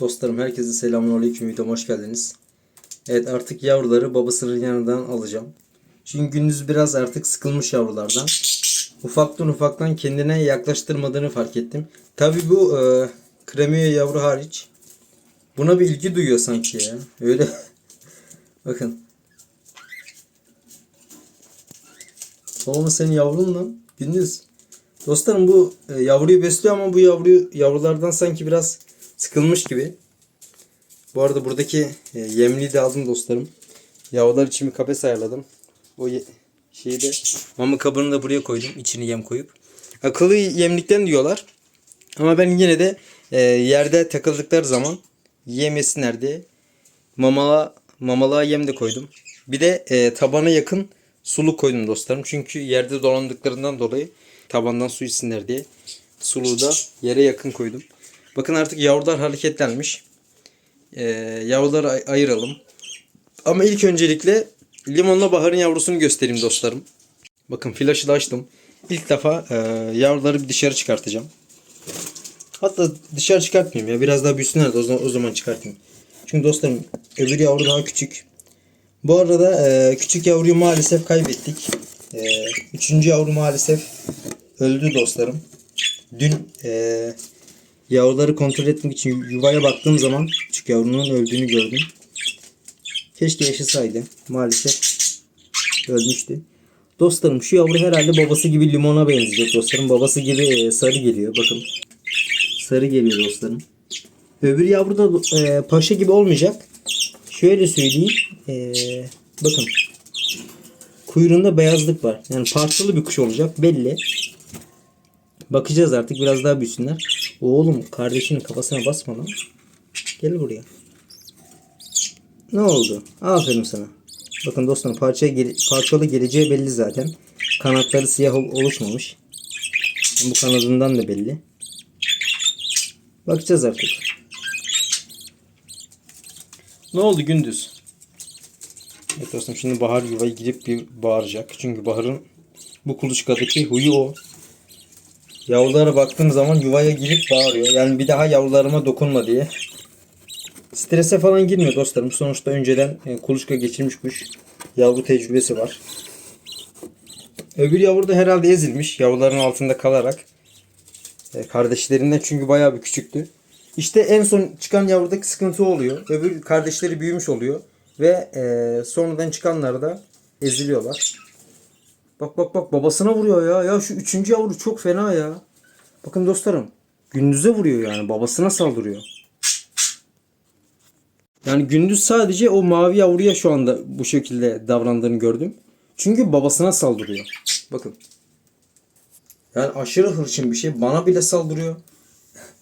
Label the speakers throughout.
Speaker 1: Dostlarım herkese selamünaleyküm videoma hoş geldiniz. Evet artık yavruları babasının yanından alacağım. Çünkü gündüz biraz artık sıkılmış yavrulardan. Ufaktan ufaktan kendine yaklaştırmadığını fark ettim. Tabi bu e, kremiye yavru hariç. Buna bir ilgi duyuyor sanki ya. Öyle. Bakın. Oğlum senin yavrun lan. Gündüz. Dostlarım bu e, yavruyu besliyor ama bu yavruyu yavrulardan sanki biraz sıkılmış gibi. Bu arada buradaki e, yemliği de aldım dostlarım. Yavrular için bir kafes ayarladım. O şeyi de mama kabını da buraya koydum. içine yem koyup. Akıllı yemlikten diyorlar. Ama ben yine de e, yerde takıldıkları zaman yemesinler diye mamala mamalığa yem de koydum. Bir de e, tabana yakın suluk koydum dostlarım. Çünkü yerde dolandıklarından dolayı tabandan su içsinler diye suluğu da yere yakın koydum. Bakın artık yavrular hareketlenmiş. E, yavruları ay- ayıralım. Ama ilk öncelikle limonla baharın yavrusunu göstereyim dostlarım. Bakın flaşı da açtım. İlk defa e, yavruları bir dışarı çıkartacağım. Hatta dışarı çıkartmayayım ya. Biraz daha büyüsünler de o zaman, o zaman çıkartayım. Çünkü dostlarım öbür yavru daha küçük. Bu arada e, küçük yavruyu maalesef kaybettik. E, üçüncü yavru maalesef öldü dostlarım. Dün e, yavruları kontrol etmek için yuvaya baktığım zaman küçük yavrunun öldüğünü gördüm. Keşke yaşasaydı. Maalesef ölmüştü. Dostlarım şu yavru herhalde babası gibi limona benzeyecek dostlarım. Babası gibi e, sarı geliyor. Bakın. Sarı geliyor dostlarım. Öbür yavru da e, paşa gibi olmayacak. Şöyle söyleyeyim. E, bakın. Kuyruğunda beyazlık var. Yani parçalı bir kuş olacak. Belli. Bakacağız artık. Biraz daha büyüsünler. Oğlum kardeşinin kafasına basma lan. Gel buraya. Ne oldu? Aferin sana. Bakın dostlarım parçaya gele- parçalı geleceği belli zaten. Kanatları siyah ol- oluşmamış. Bu kanadından da belli. Bakacağız artık. Ne oldu gündüz? Evet dostum şimdi Bahar yuvaya gidip bir bağıracak. Çünkü Bahar'ın bu kuluçkadaki huyu o. Yavrulara baktığım zaman yuvaya girip bağırıyor. Yani bir daha yavrularıma dokunma diye. Strese falan girmiyor dostlarım. Sonuçta önceden e, kuluçka geçirmiş kuş. Yavru tecrübesi var. Öbür yavru da herhalde ezilmiş. Yavruların altında kalarak. E, kardeşlerinden çünkü bayağı bir küçüktü. İşte en son çıkan yavrudaki sıkıntı oluyor. Öbür kardeşleri büyümüş oluyor. Ve e, sonradan çıkanlar da eziliyorlar. Bak bak bak babasına vuruyor ya. Ya şu üçüncü yavru çok fena ya. Bakın dostlarım. Gündüze vuruyor yani. Babasına saldırıyor. Yani gündüz sadece o mavi yavruya şu anda bu şekilde davrandığını gördüm. Çünkü babasına saldırıyor. Bakın. Yani aşırı hırçın bir şey. Bana bile saldırıyor.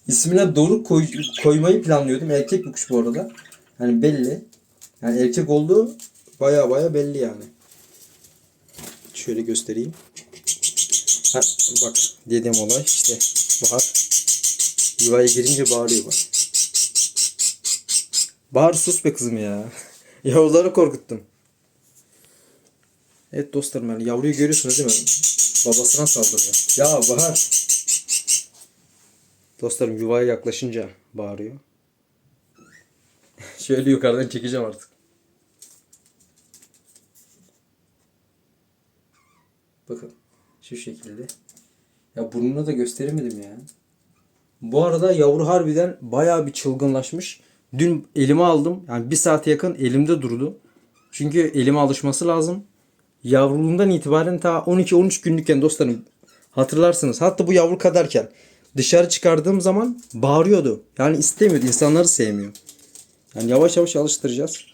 Speaker 1: İsmine Doruk koy, koymayı planlıyordum. Erkek bir kuş bu arada. Yani belli. Yani erkek olduğu baya baya belli yani. Şöyle göstereyim. Ha, bak dediğim olay işte Bahar yuvaya girince bağırıyor bak. Bahar sus be kızım ya. Yavruları korkuttum. Evet dostlarım yani yavruyu görüyorsunuz değil mi? Babasına saldırıyor. Ya Bahar. Dostlarım yuvaya yaklaşınca bağırıyor. Şöyle yukarıdan çekeceğim artık. Bakın şu şekilde. Ya burnunu da gösteremedim ya. Bu arada yavru harbiden bayağı bir çılgınlaşmış. Dün elime aldım. Yani bir saate yakın elimde durdu. Çünkü elime alışması lazım. Yavruluğundan itibaren ta 12-13 günlükken dostlarım hatırlarsınız. Hatta bu yavru kadarken dışarı çıkardığım zaman bağırıyordu. Yani istemiyordu. insanları sevmiyor. Yani yavaş yavaş alıştıracağız.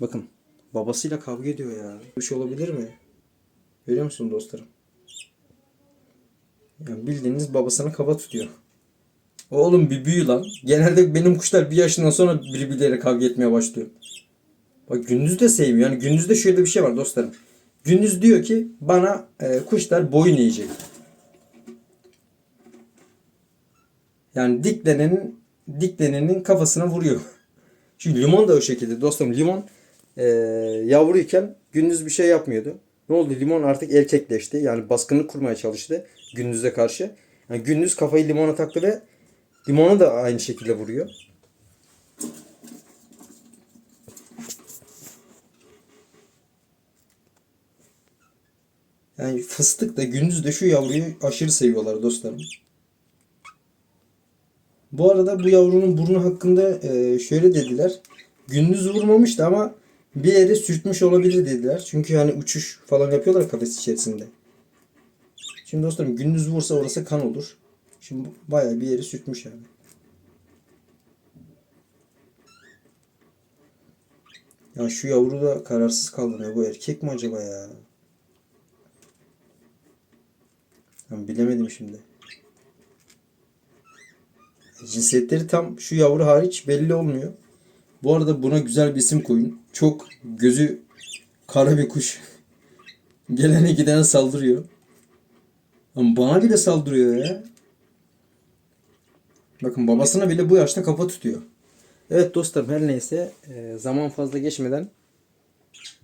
Speaker 1: Bakın babasıyla kavga ediyor ya. Bir şey olabilir mi? Görüyor musun dostlarım? Yani bildiğiniz babasını kaba tutuyor. Oğlum bir büyü lan. Genelde benim kuşlar bir yaşından sonra birbirleriyle kavga etmeye başlıyor. Bak gündüz de sevmiyor. Yani gündüzde şöyle bir şey var dostlarım. Gündüz diyor ki bana e, kuşlar boyun eğecek. Yani diklenenin diklenenin kafasına vuruyor. Çünkü limon da o şekilde dostum. Limon e, yavruyken gündüz bir şey yapmıyordu. Ne oldu? Limon artık erkekleşti. Yani baskınlık kurmaya çalıştı gündüze karşı. Yani gündüz kafayı limona taktı ve limona da aynı şekilde vuruyor. Yani fıstık da gündüz de şu yavruyu aşırı seviyorlar dostlarım. Bu arada bu yavrunun burnu hakkında e, şöyle dediler. Gündüz vurmamıştı ama bir yere sürtmüş olabilir dediler. Çünkü hani uçuş falan yapıyorlar kafes içerisinde. Şimdi dostlarım gündüz vursa orası kan olur. Şimdi bayağı bir yeri sürtmüş yani. Ya şu yavru da kararsız kaldı ya. Bu erkek mi acaba ya? Ben bilemedim şimdi. Cinsiyetleri tam şu yavru hariç belli olmuyor. Bu arada buna güzel bir isim koyun. Çok gözü kara bir kuş. Gelene gidene saldırıyor. Ama bana bile saldırıyor ya. Bakın babasına bile bu yaşta kafa tutuyor. Evet dostlarım her neyse e, zaman fazla geçmeden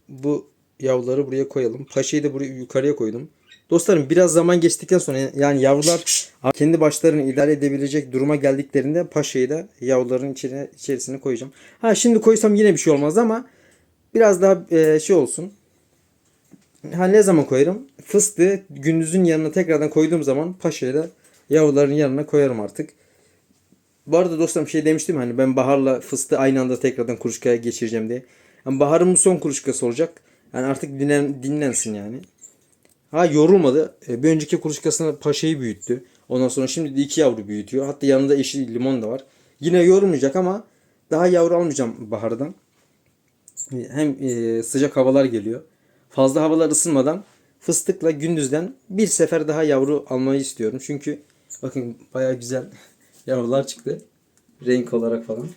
Speaker 1: bu yavruları buraya koyalım. Paşayı da buraya yukarıya koydum. Dostlarım biraz zaman geçtikten sonra yani yavrular kendi başlarını idare edebilecek duruma geldiklerinde paşayı da yavruların içine, içerisine koyacağım. Ha şimdi koysam yine bir şey olmaz ama biraz daha e, şey olsun. Ha ne zaman koyarım? Fıstığı gündüzün yanına tekrardan koyduğum zaman paşayı da yavruların yanına koyarım artık. Bu arada dostlarım şey demiştim hani ben Bahar'la fıstığı aynı anda tekrardan kuluçkaya geçireceğim diye. Yani Bahar'ın son kuluçkası olacak. Yani artık dinlen, dinlensin yani. Ha yorulmadı. E, bir önceki kuluçkasında paşayı büyüttü. Ondan sonra şimdi de iki yavru büyütüyor. Hatta yanında eşi limon da var. Yine yorulmayacak ama daha yavru almayacağım Bahar'dan. Hem e, sıcak havalar geliyor. Fazla havalar ısınmadan fıstıkla gündüzden bir sefer daha yavru almayı istiyorum. Çünkü bakın baya güzel yavrular çıktı. Renk olarak falan.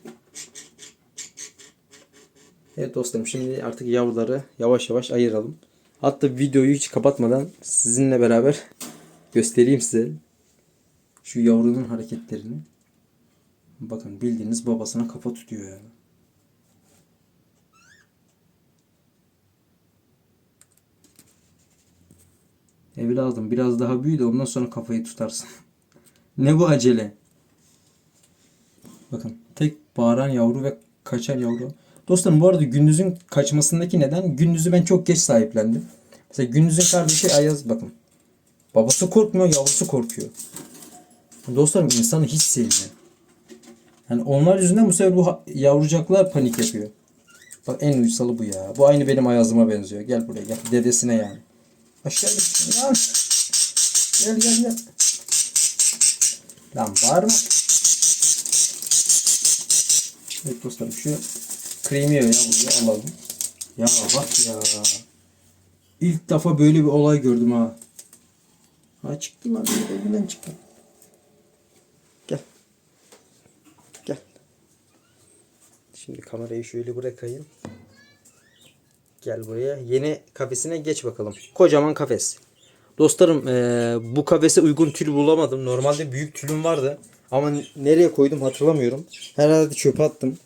Speaker 1: Evet dostlarım şimdi artık yavruları yavaş yavaş ayıralım. Hatta videoyu hiç kapatmadan sizinle beraber göstereyim size. Şu yavrunun hareketlerini. Bakın bildiğiniz babasına kafa tutuyor yani. Evladım biraz daha büyü de ondan sonra kafayı tutarsın. ne bu acele? Bakın tek bağıran yavru ve kaçan yavru. Dostlarım bu arada gündüzün kaçmasındaki neden gündüzü ben çok geç sahiplendim. Mesela gündüzün kardeşi Ayaz bakın. Babası korkmuyor yavrusu korkuyor. Dostlarım insanı hiç sevmiyor. Yani onlar yüzünden bu sefer bu yavrucaklar panik yapıyor. Bak en uysalı bu ya. Bu aynı benim Ayaz'ıma benziyor. Gel buraya gel. Dedesine yani. Aşağı git. Lan. Gel gel gel. Lan bağırma. Evet dostlarım şu kremi ya buraya alalım. Ya bak ya. İlk defa böyle bir olay gördüm ha. Ha çıktım abi. Evinden çıktım. Gel. Gel. Şimdi kamerayı şöyle bırakayım. Gel buraya. Yeni kafesine geç bakalım. Kocaman kafes. Dostlarım eee, bu kafese uygun tül bulamadım. Normalde büyük tülüm vardı. Ama nereye koydum hatırlamıyorum. Herhalde çöpe attım.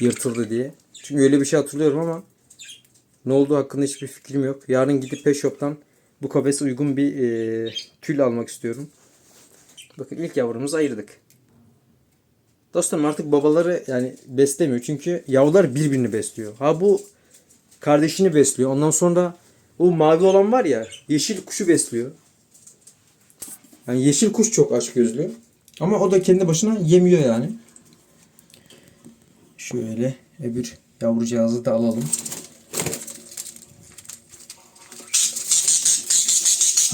Speaker 1: Yırtıldı diye. Çünkü öyle bir şey hatırlıyorum ama ne olduğu hakkında hiçbir fikrim yok. Yarın gidip Pet bu kafese uygun bir eee, tül almak istiyorum. Bakın ilk yavrumuzu ayırdık. Dostlarım artık babaları yani beslemiyor. Çünkü yavrular birbirini besliyor. Ha bu kardeşini besliyor. Ondan sonra o mavi olan var ya yeşil kuşu besliyor. Yani yeşil kuş çok aç gözlü. Ama o da kendi başına yemiyor yani. Şöyle öbür yavrucağızı da alalım.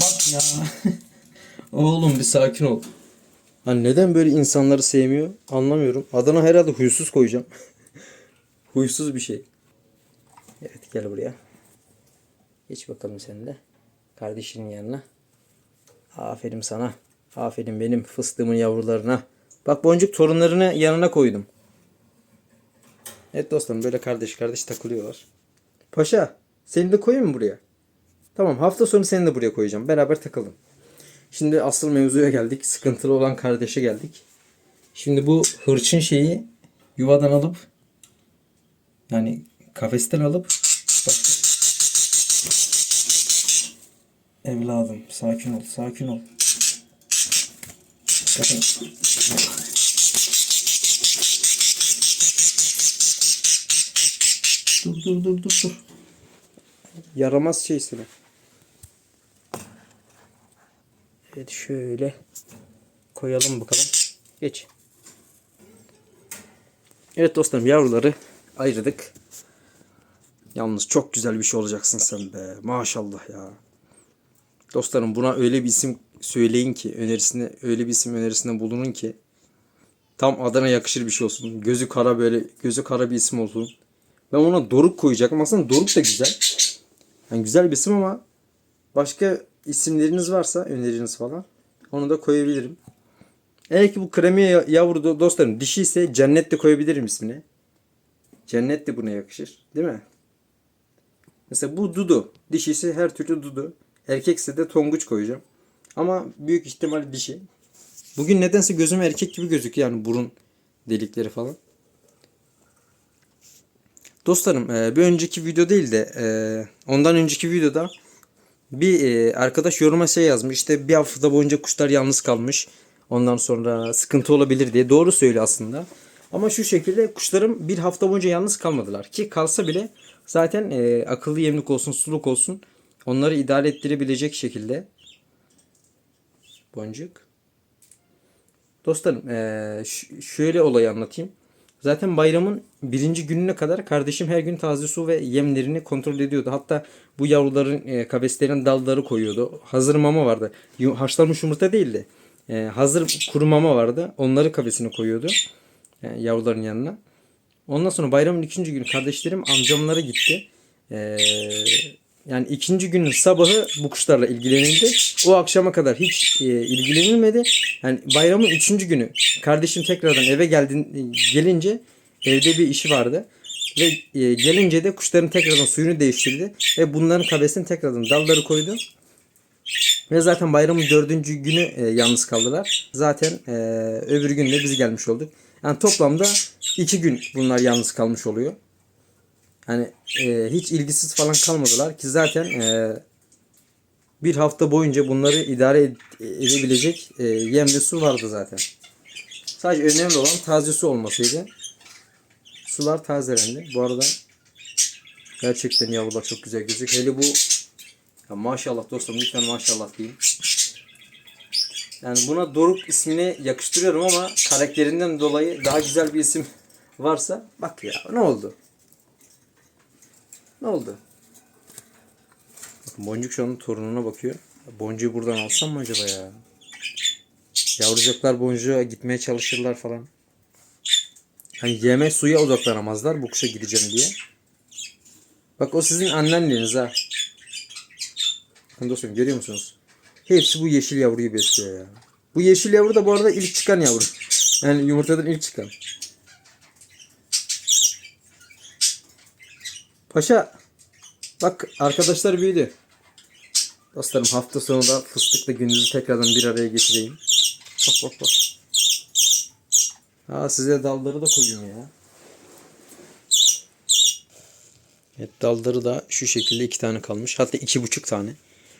Speaker 1: Bak ya. Oğlum bir sakin ol. Hani neden böyle insanları sevmiyor anlamıyorum. Adana herhalde huysuz koyacağım. huysuz bir şey. Evet gel buraya. Geç bakalım sen de. Kardeşinin yanına. Aferin sana. Aferin benim fıstığımın yavrularına. Bak boncuk torunlarını yanına koydum. Evet dostum böyle kardeş kardeş takılıyorlar. Paşa seni de koyayım mı buraya? Tamam hafta sonu seni de buraya koyacağım. Beraber takalım. Şimdi asıl mevzuya geldik. Sıkıntılı olan kardeşe geldik. Şimdi bu hırçın şeyi yuvadan alıp yani kafesten alıp bak. Evladım sakin ol sakin ol. Bakın. Dur dur dur dur. Yaramaz şey seni. Evet şöyle koyalım bakalım. Geç. Evet dostlarım yavruları ayırdık. Yalnız çok güzel bir şey olacaksın sen be. Maşallah ya. Dostlarım buna öyle bir isim söyleyin ki önerisinde öyle bir isim önerisinde bulunun ki tam adına yakışır bir şey olsun. Gözü kara böyle gözü kara bir isim olsun. Ben ona Doruk koyacaktım. Aslında Doruk da güzel. Yani güzel bir isim ama başka isimleriniz varsa öneriniz falan onu da koyabilirim. Eğer ki bu kremiye yavru do- dostlarım dişi ise cennet de koyabilirim ismini. Cennet de buna yakışır. Değil mi? Mesela bu Dudu. Dişi ise her türlü Dudu. Erkekse de Tonguç koyacağım. Ama büyük ihtimal dişi. Bugün nedense gözüm erkek gibi gözüküyor yani burun delikleri falan. Dostlarım e, bir önceki video değil de e, ondan önceki videoda bir e, arkadaş yoruma şey yazmış. İşte bir hafta boyunca kuşlar yalnız kalmış. Ondan sonra sıkıntı olabilir diye. Doğru söylüyor aslında. Ama şu şekilde kuşlarım bir hafta boyunca yalnız kalmadılar. Ki kalsa bile zaten akıllı yemlik olsun, suluk olsun onları idare ettirebilecek şekilde. Boncuk. Dostlarım şöyle olayı anlatayım. Zaten bayramın birinci gününe kadar kardeşim her gün taze su ve yemlerini kontrol ediyordu. Hatta bu yavruların e, kafeslerine dalları koyuyordu. Hazır mama vardı. Haşlanmış yumurta değildi. E, hazır kuru mama vardı. Onları kafesine koyuyordu. Yani yavruların yanına. Ondan sonra bayramın ikinci günü kardeşlerim amcamlara gitti. E, yani ikinci günün sabahı bu kuşlarla ilgilenildi. O akşama kadar hiç e, ilgilenilmedi. Yani bayramın üçüncü günü kardeşim tekrardan eve geldin, gelince evde bir işi vardı. Ve e, gelince de kuşların tekrardan suyunu değiştirdi. Ve bunların kafesine tekrardan dalları koydu. Ve zaten bayramın dördüncü günü e, yalnız kaldılar. Zaten e, öbür gün de biz gelmiş olduk. Yani toplamda iki gün bunlar yalnız kalmış oluyor. Hani e, hiç ilgisiz falan kalmadılar ki zaten e, bir hafta boyunca bunları idare ed- edebilecek e, yem ve su vardı zaten. Sadece önemli olan taze su olmasıydı. Sular tazelendi. Bu arada gerçekten yavrular çok güzel gözüküyor. Hele bu ya maşallah dostum lütfen maşallah diyeyim. Yani buna Doruk ismini yakıştırıyorum ama karakterinden dolayı daha güzel bir isim varsa bak ya ne oldu? Ne oldu? Bakın Boncuk şu an torununa bakıyor. Boncuğu buradan alsam mı acaba ya? Yavrucaklar boncuğa gitmeye çalışırlar falan. Hani yeme suya odaklanamazlar bu kuşa gideceğim diye. Bak o sizin anneanneniz ha. Bakın dostum görüyor musunuz? Hepsi bu yeşil yavruyu besliyor ya. Bu yeşil yavru da bu arada ilk çıkan yavru. Yani yumurtadan ilk çıkan. Paşa bak arkadaşlar büyüdü. Dostlarım hafta sonu da fıstıkla gündüzü tekrardan bir araya getireyim. Bak bak bak. Ha size dalları da koyayım ya. Evet dalları da şu şekilde iki tane kalmış. Hatta iki buçuk tane.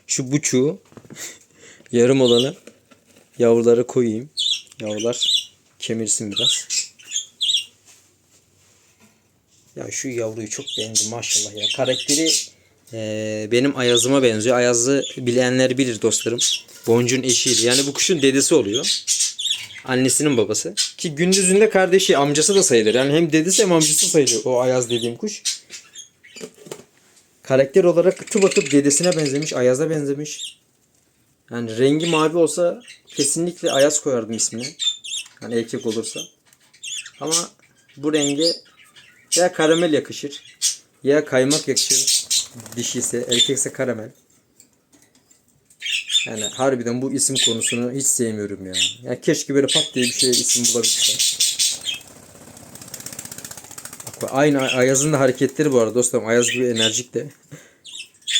Speaker 1: Şu buçuğu yarım olanı yavrulara koyayım. Yavrular kemirsin biraz. Ya şu yavruyu çok beğendim maşallah ya. Karakteri eee, benim Ayaz'ıma benziyor. Ayaz'ı bilenler bilir dostlarım. Boncuğun eşiydi. Yani bu kuşun dedesi oluyor. Annesinin babası. Ki gündüzünde kardeşi, amcası da sayılır. Yani hem dedesi hem amcası sayılır o Ayaz dediğim kuş. Karakter olarak tıp atıp dedesine benzemiş, Ayaz'a benzemiş. Yani rengi mavi olsa kesinlikle Ayaz koyardım ismini. Hani erkek olursa. Ama bu renge ya karamel yakışır ya kaymak yakışır. Dişi ise erkekse karamel. Yani harbiden bu isim konusunu hiç sevmiyorum ya. Ya keşke böyle pat diye bir şey isim bulabilsem. Aynı Ayaz'ın da hareketleri bu arada dostlarım. Ayaz gibi enerjik de.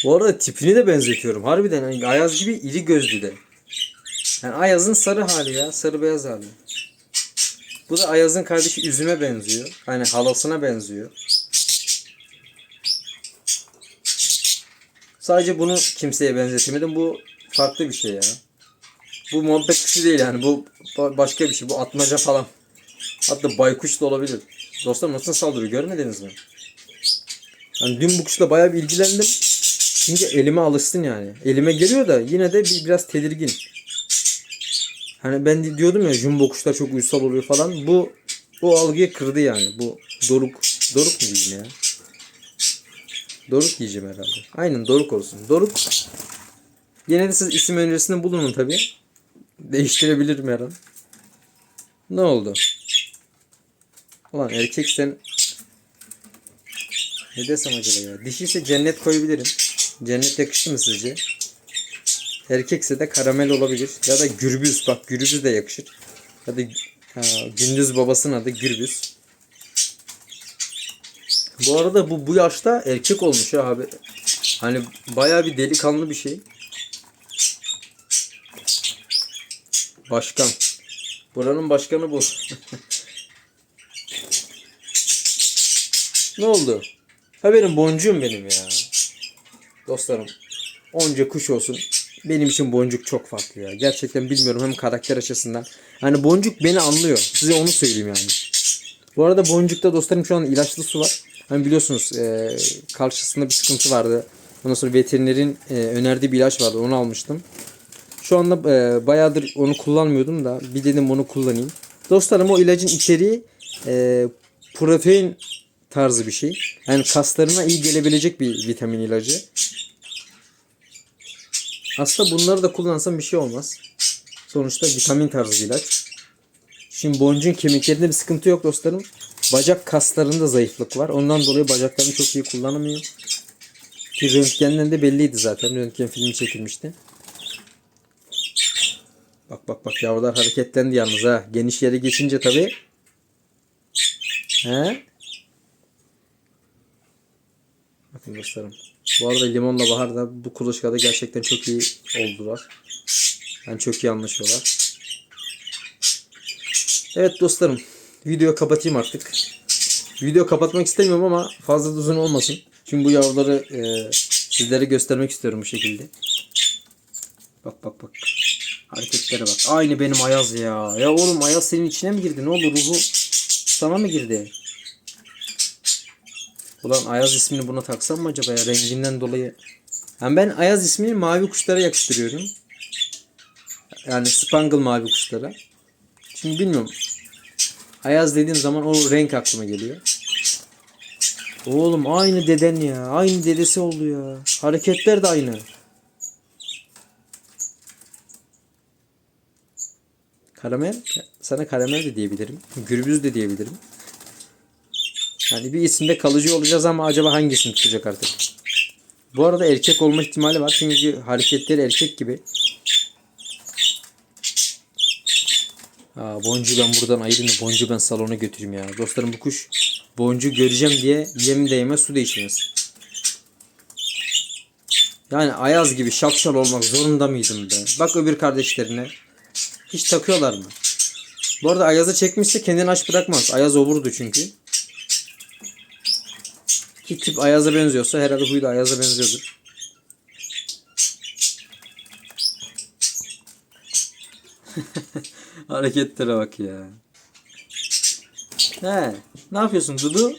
Speaker 1: Bu arada tipini de benzetiyorum. Harbiden yani Ayaz gibi iri gözlü de. Yani Ayaz'ın sarı hali ya. Sarı beyaz hali. Bu da Ayaz'ın kardeşi Üzüm'e benziyor. Hani halasına benziyor. Sadece bunu kimseye benzetemedim. Bu farklı bir şey ya. Bu muhabbet kuşu değil yani. Bu ba- başka bir şey. Bu atmaca falan. Hatta baykuş da olabilir. Dostlar nasıl saldırıyor görmediniz mi? Yani dün bu kuşla bayağı bir ilgilendim. Çünkü elime alışsın yani. Elime geliyor da yine de bir, biraz tedirgin. Hani ben diyordum ya jumbo kuşlar çok uysal oluyor falan. Bu o algıyı kırdı yani. Bu doruk doruk mu diyeyim ya? Doruk diyeceğim herhalde. Aynen doruk olsun. Doruk. Yine de siz isim önerisinde bulunun tabi. Değiştirebilirim her an. Ne oldu? Ulan erkek sen ne desem acaba ya? Dişi ise cennet koyabilirim. Cennet yakıştı mı sizce? Erkekse de karamel olabilir. Ya da gürbüz. Bak gürbüz de yakışır. Ya da ha, gündüz babasının adı gürbüz. Bu arada bu bu yaşta erkek olmuş ya abi. Hani bayağı bir delikanlı bir şey. Başkan. Buranın başkanı bu. ne oldu? Ha benim boncuğum benim ya. Dostlarım. Onca kuş olsun. Benim için boncuk çok farklı ya. Gerçekten bilmiyorum hem karakter açısından. Hani boncuk beni anlıyor. Size onu söyleyeyim yani. Bu arada boncukta dostlarım şu an ilaçlı su var. Hani biliyorsunuz e, karşısında bir sıkıntı vardı. Ondan sonra veterinerin e, önerdiği bir ilaç vardı. Onu almıştım. Şu anda e, bayağıdır onu kullanmıyordum da bir dedim onu kullanayım. Dostlarım o ilacın içeriği e, protein tarzı bir şey. Yani kaslarına iyi gelebilecek bir vitamin ilacı. Aslında bunları da kullansam bir şey olmaz. Sonuçta vitamin tarzı bir ilaç. Şimdi boncuğun kemiklerinde bir sıkıntı yok dostlarım. Bacak kaslarında zayıflık var. Ondan dolayı bacaklarını çok iyi kullanamıyor. Ki röntgenden de belliydi zaten. Röntgen filmi çekilmişti. Bak bak bak yavrular hareketlendi yalnız ha. Geniş yere geçince tabii. He? Bakın dostlarım. Bu arada Limon'la Bahar da bu kuluçkada gerçekten çok iyi oldular. Yani çok iyi anlaşıyorlar. Evet dostlarım. Videoyu kapatayım artık. Video kapatmak istemiyorum ama fazla da uzun olmasın. Çünkü bu yavruları e, sizlere göstermek istiyorum bu şekilde. Bak bak bak. Hareketlere bak. Aynı benim Ayaz ya. Ya oğlum Ayaz senin içine mi girdi? Ne oldu? Ruhu sana mı girdi? Ulan Ayaz ismini buna taksam mı acaba ya? Renginden dolayı. Yani ben Ayaz ismini mavi kuşlara yakıştırıyorum. Yani Spangle mavi kuşlara. Şimdi bilmiyorum. Ayaz dediğim zaman o renk aklıma geliyor. Oğlum aynı deden ya. Aynı dedesi oldu ya. Hareketler de aynı. Karamel. Sana karamel de diyebilirim. Gürbüz de diyebilirim. Yani bir isimde kalıcı olacağız ama acaba hangisini tutacak artık? Bu arada erkek olma ihtimali var. Çünkü hareketleri erkek gibi. Aa, boncuğu ben buradan ayırayım da boncuğu ben salona götüreyim ya. Dostlarım bu kuş boncuğu göreceğim diye yem de su da içmez. Yani Ayaz gibi şapşal olmak zorunda mıydım be? Bak öbür kardeşlerine. Hiç takıyorlar mı? Bu arada Ayaz'ı çekmişse kendini aç bırakmaz. Ayaz olurdu çünkü. Ki tip Ayaz'a benziyorsa herhalde huyu da Ayaz'a benziyordur. Hareketlere bak ya. He, ne yapıyorsun Dudu?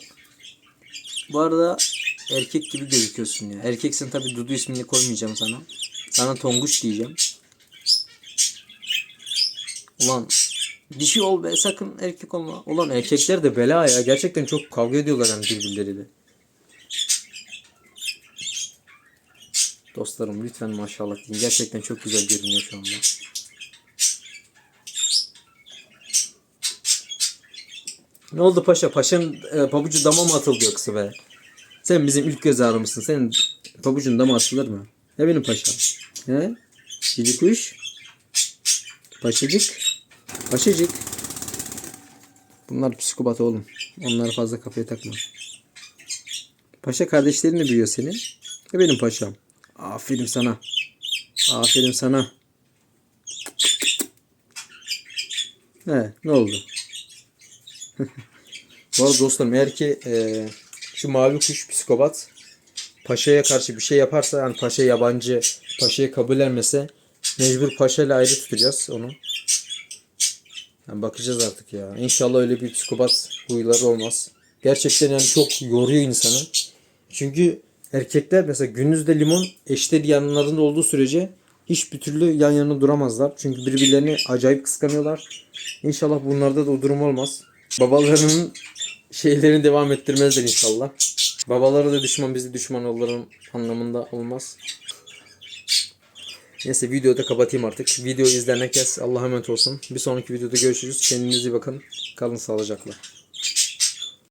Speaker 1: Bu arada erkek gibi gözüküyorsun ya. Erkeksin tabi Dudu ismini koymayacağım sana. Sana Tonguç diyeceğim. Ulan dişi ol be sakın erkek olma. Ulan erkekler de bela ya. Gerçekten çok kavga ediyorlar yani birbirleriyle. Dostlarım lütfen maşallah deyin. Gerçekten çok güzel görünüyor şu anda. Ne oldu paşa? Paşanın e, pabucu dama mı atıldı yoksa be? Sen bizim ilk göz ağrımızsın. Senin pabucun dama atılır mı? Ne benim paşam? He? Cici kuş? Paşacık? Paşacık? Bunlar psikopat oğlum. Onları fazla kafaya takma. Paşa kardeşlerin de büyüyor senin. E benim paşam. Aferin sana. Aferin sana. He, ne oldu? Bu arada dostlarım eğer ki e, şu mavi kuş psikopat paşaya karşı bir şey yaparsa yani paşa yabancı paşayı kabullenmese mecbur paşayla ayrı tutacağız onu. Yani bakacağız artık ya. İnşallah öyle bir psikopat huyları olmaz. Gerçekten yani çok yoruyor insanı. Çünkü erkekler mesela gündüzde limon eşleri yanlarında olduğu sürece hiçbir türlü yan yana duramazlar. Çünkü birbirlerini acayip kıskanıyorlar. İnşallah bunlarda da o durum olmaz. Babalarının şeylerini devam ettirmezler inşallah. Babaları da düşman bizi düşman olurun anlamında olmaz. Neyse videoyu da kapatayım artık. Video izleyen herkes Allah'a emanet olsun. Bir sonraki videoda görüşürüz. Kendinize iyi bakın. Kalın sağlıcakla.